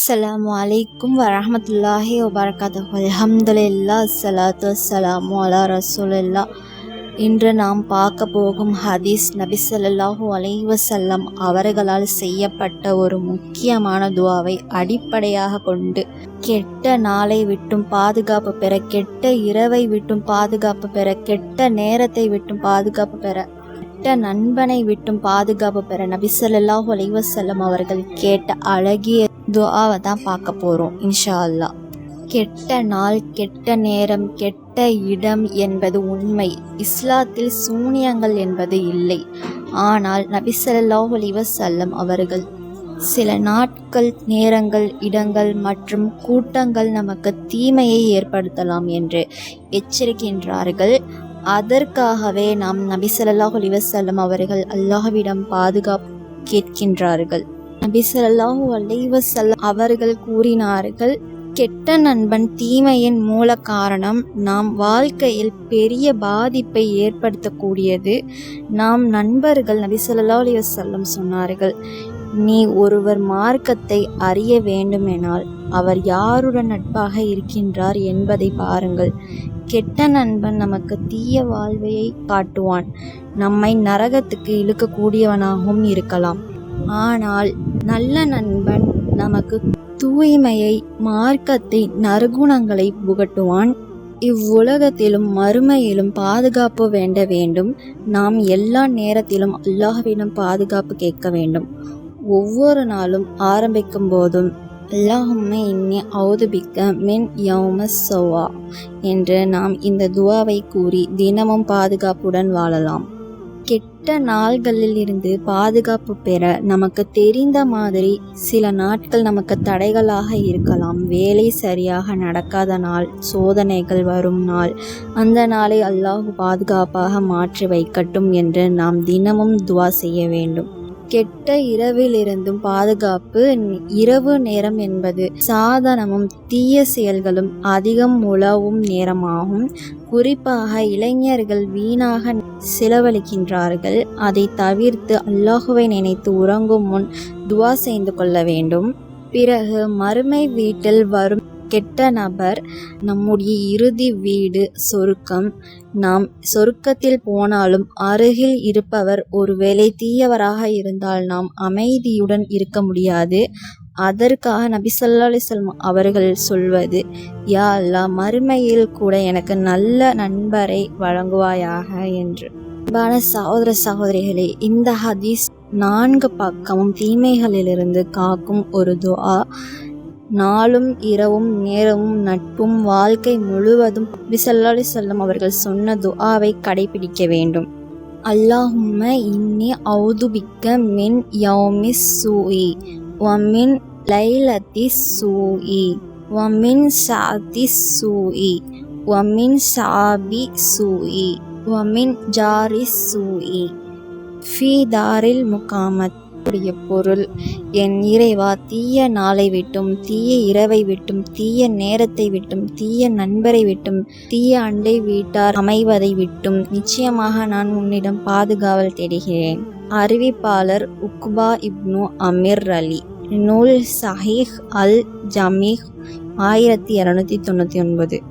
அஸ்லாம் வலைக்கும் வரமத்துல்லாஹி வபரகாத்துஹு அலமதுல்லா சலாத்து வஸ்ஸலாமு அலா ரசூலில்லா இன்று நாம் பார்க்க போகும் ஹதீஸ் நபி சொல்லாஹு அலைவசல்லம் அவர்களால் செய்யப்பட்ட ஒரு முக்கியமான துவாவை அடிப்படையாக கொண்டு கெட்ட நாளை விட்டும் பாதுகாப்பு பெற கெட்ட இரவை விட்டும் பாதுகாப்பு பெற கெட்ட நேரத்தை விட்டும் பாதுகாப்பு பெற கெட்ட நண்பனை விட்டும் பாதுகாப்பு பெற நபி ஸல்லல்லாஹு அலைஹி அவர்கள் கேட்ட அழகிய துவாவை தான் பார்க்க போகிறோம் இன்ஷா அல்லாஹ் கெட்ட நாள் கெட்ட நேரம் கெட்ட இடம் என்பது உண்மை. இஸ்லாத்தில் சூனியங்கள் என்பது இல்லை. ஆனால் நபி ஸல்லல்லாஹு அலைஹி அவர்கள் சில நாட்கள் நேரங்கள் இடங்கள் மற்றும் கூட்டங்கள் நமக்கு தீமையை ஏற்படுத்தலாம் என்று எச்சரிக்கின்றார்கள். அதற்காகவே நாம் நபி சொல்லாஹ் அலிவசல்லம் அவர்கள் அல்லாஹ்விடம் பாதுகாப்பு கேட்கின்றார்கள். நபி சொல்லாஹு அலிவசல்லம் அவர்கள் கூறினார்கள் கெட்ட நண்பன் தீமையின் மூல காரணம் நாம் வாழ்க்கையில் பெரிய பாதிப்பை ஏற்படுத்தக்கூடியது. நாம் நண்பர்கள் நபி சொல்லா அலி வசல்லம் சொன்னார்கள் நீ ஒருவர் மார்க்கத்தை அறிய வேண்டுமெனால் அவர் யாருடன் நட்பாக இருக்கின்றார் என்பதை பாருங்கள். கெட்ட நண்பன் நமக்கு தீய வாழ்வையை காட்டுவான். நம்மை நரகத்துக்கு இழுக்கக்கூடியவனாகவும் இருக்கலாம். ஆனால் நல்ல நண்பன் நமக்கு தூய்மையை மார்க்கத்தை நறுகுணங்களை புகட்டுவான். இவ்வுலகத்திலும் மறுமையிலும் பாதுகாப்பு வேண்ட வேண்டும். நாம் எல்லா நேரத்திலும் அல்லாஹ்விடம் பாதுகாப்பு கேட்க வேண்டும். ஒவ்வொரு நாளும் ஆரம்பிக்கும் போதும் அல்லாஹும்ம இன்னி அவுதுபிக்க மின் யௌம சௌவா என்று நாம் இந்த துவாவை கூறி தினமும் பாதுகாப்புடன் வாழலாம். கெட்ட நாள்களில் இருந்து பாதுகாப்பு பெற நமக்கு தெரிந்த மாதிரி சில நாட்கள் நமக்கு தடைகளாக இருக்கலாம். வேலை சரியாக நடக்காத நாள் சோதனைகள் வரும் நாள். அந்த நாளை அல்லாஹ் பாதுகாப்பாக மாற்றி வைக்கட்டும் என்று நாம் தினமும் துவா செய்ய வேண்டும். கெட்ட இரவிலிருந்தும் பாதுகாப்பு இரவு நேரம் என்பது சாதனமும் தீய செயல்களும் அதிகம் உழவும் நேரமாகும். குறிப்பாக இளைஞர்கள் வீணாக செலவழிக்கின்றார்கள். அதை தவிர்த்து அல்லாஹுவை நினைத்து உறங்கும் முன் துவா செய்து கொள்ள வேண்டும். பிறகு மறுமை வீட்டில் வரும் கெட்ட நபர் நம்முடைய இறுதி வீடு சொருக்கம். நாம் சொருக்கத்தில் போனாலும் அருகில் இருப்பவர் ஒருவேளை தீயவராக இருந்தால் நாம் அமைதியுடன் இருக்க முடியாது. அதற்காக நபி சொல்லா அலிஸ்லம் அவர்கள் சொல்வது யா அல்லா மறுமையில் கூட எனக்கு நல்ல நண்பரை வழங்குவாயாக என்று. அன்பான சகோதர சகோதரிகளே இந்த ஹதீஸ் நான்கு பக்கமும் தீமைகளிலிருந்து காக்கும் ஒரு துஆ. நாளும் இரவும் நேரமும் நட்பும் வாழ்க்கை முழுவதும் பிசல்லாலி செல்லம் அவர்கள் சொன்ன துஆவை கடைபிடிக்க வேண்டும். அல்லாஹும்ம இன்னி அவுதுபிக்க மின் யௌமி சூஇ வமின் லைலத்தி சூஇ வமின் சாதி சூஇ வமின் சாபி சூஇ வமின் ஜாரி சூஇ. ஃபி தாரில் முகாமத். உடைய பொருள். என் இறைவா தீய நாளை விட்டும் தீய இரவை விட்டும் தீய நேரத்தை விட்டும் தீய நண்பரை விட்டும் தீய அண்டை வீட்டார் அமைவதை விட்டும் நிச்சயமாக நான் உன்னிடம் பாதுகாவல் தேடுகிறேன். அறிவிப்பாளர் உக்பா இப்னு அமீர் அலி. நூல் சஹீஹ் அல் ஜமீஹ் ஆயிரத்தி இரநூத்தி தொண்ணூற்றி ஒன்பது.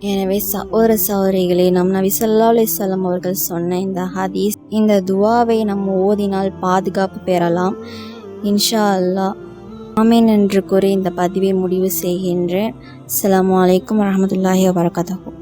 எனவே சகோதர சகோதரிகளே நம் நபி சொல்லா அலிசல்லாம் அவர்கள் சொன்ன இந்த ஹதீஸ் இந்த துவாவை நம் ஓதினால் பாதுகாப்பு பெறலாம். இன்ஷா அல்லா ஆமீன் என்று கூறி இந்த பதிவை முடிவு செய்கின்றேன். அலைக்கும் வலைக்கம் வரமத்துல்லாஹி வபரகாத்தூ